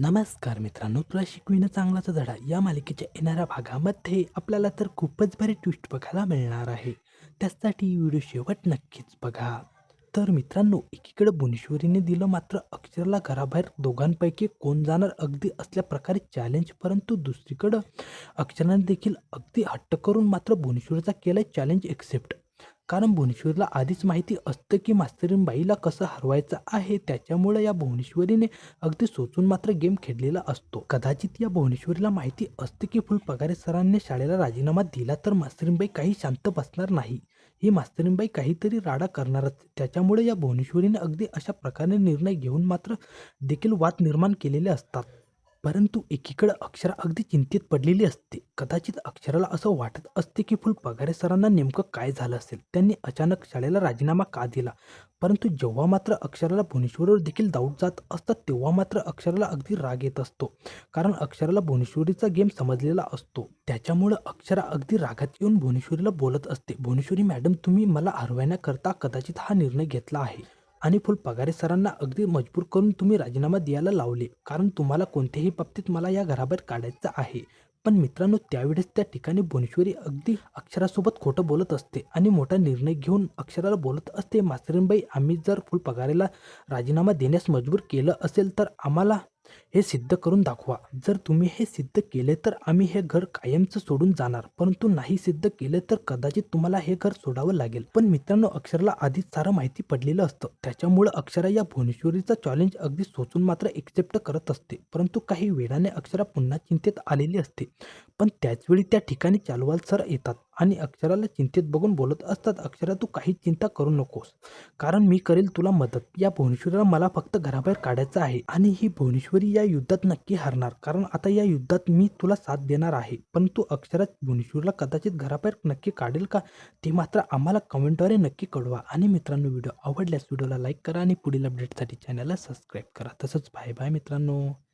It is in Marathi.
नमस्कार मित्रांनो तुला शिकविणं चांगलाचा धडा. या मालिकेच्या येणाऱ्या भागामध्ये आपल्याला तर खूपच भारी ट्विस्ट बघायला मिळणार आहे. त्यासाठी व्हिडिओ शेवट नक्कीच बघा. तर मित्रांनो एकीकडे भुवनेश्वरीने दिलं मात्र अक्षरला घराबाहेर दोघांपैकी कोण जाणार अगदी असल्या प्रकारे चॅलेंज परंतु दुसरीकडं अक्षराने देखील अगदी हट्ट करून मात्र भुवनेश्वरीचा केलं चॅलेंज एक्सेप्ट कारण भुवनेश्वरीला आधीच माहिती असतं की मास्तरीनबाईला कसं हरवायचं आहे त्याच्यामुळे या भुवनेश्वरीने अगदी सोचून मात्र गेम खेळलेला असतो. कदाचित या भुवनेश्वरीला माहिती असते की फुलपगारे सरांनी शाळेला राजीनामा दिला तर मास्तरीनबाई काही शांत बसणार नाही. ही मास्तरीनबाई काहीतरी राडा करणारच. त्याच्यामुळे या भुवनेश्वरीने अगदी अशा प्रकारे निर्णय घेऊन मात्र देखील वाद निर्माण केलेले असतात. परंतु एकीकडे अक्षरा अगदी चिंतेत पडलेली असते. कदाचित अक्षराला असं वाटत असते की फुल पगारे सरांना नेमकं काय झालं असेल? त्यांनी अचानक शाळेला राजीनामा का दिला? परंतु जेव्हा मात्र अक्षराला भुवनेश्वरीवर देखील दाऊट जात असतात तेव्हा मात्र अक्षराला अगदी राग येत असतो. कारण अक्षराला भुवनेश्वरीचा गेम समजलेला असतो. त्याच्यामुळं अक्षरा अगदी रागात येऊन भुवनेश्वरीला बोलत असते. भुवनेश्वरी मॅडम तुम्ही मला हरवण्याकरता कदाचित हा निर्णय घेतला आहे. आणि फुल पगारे सरांना अगदी मजबूर करून तुम्ही राजीनामा द्यायला लावले. कारण तुम्हाला कोणत्याही बाबतीत मला या घराबाहेर काढायचं आहे. पण मित्रांनो त्यावेळेस त्या ठिकाणी भुवनेश्वरी अगदी अक्षरासोबत खोटं बोलत असते आणि मोठा निर्णय घेऊन अक्षराला बोलत असते मास्तरीनबाई आम्ही जर फुल पगारेला राजीनामा देण्यास मजबूर केलं असेल तर आम्हाला हे सिद्ध करून दाखवा. जर तुम्ही हे सिद्ध केले तर आम्ही हे घर कायमचं सोडून जाणार. परंतु नाही सिद्ध केले तर कदाचित तुम्हाला हे घर सोडावं लागेल. पण मित्रांनो अक्षराला आधीच सारं माहिती पडलेलं असतं. त्याच्यामुळं अक्षरा या भुवनेश्वरीचा चॅलेंज अगदी सोचून मात्र एक्सेप्ट करत असते. परंतु काही वेळाने अक्षरा पुन्हा चिंतेत आलेली असते. पण त्याचवेळी त्या ठिकाणी चालवाल सर येतात. आणि अक्षराला चिंतेत बघून बोलत असतात अक्षरा तू काही चिंता करू नकोस. कारण मी करेल तुला मदत. या भुवनेश्वरीला मला फक्त घराबाहेर काढायचं आहे आणि ही भुवनेश्वरी या युद्धात नक्की हरणार. कारण आता या युद्धात मी तुला साथ देणार आहे. परंतु अक्षरा भुवनेश्वरीला कदाचित घराबाहेर नक्की काढेल का? ते मात्र आम्हाला कमेंटद्वारे नक्की कळवा. आणि मित्रांनो व्हिडिओ आवडल्यास व्हिडिओला लाईक करा आणि पुढील अपडेटसाठी चॅनलला सबस्क्राईब करा. तसंच बाय बाय मित्रांनो.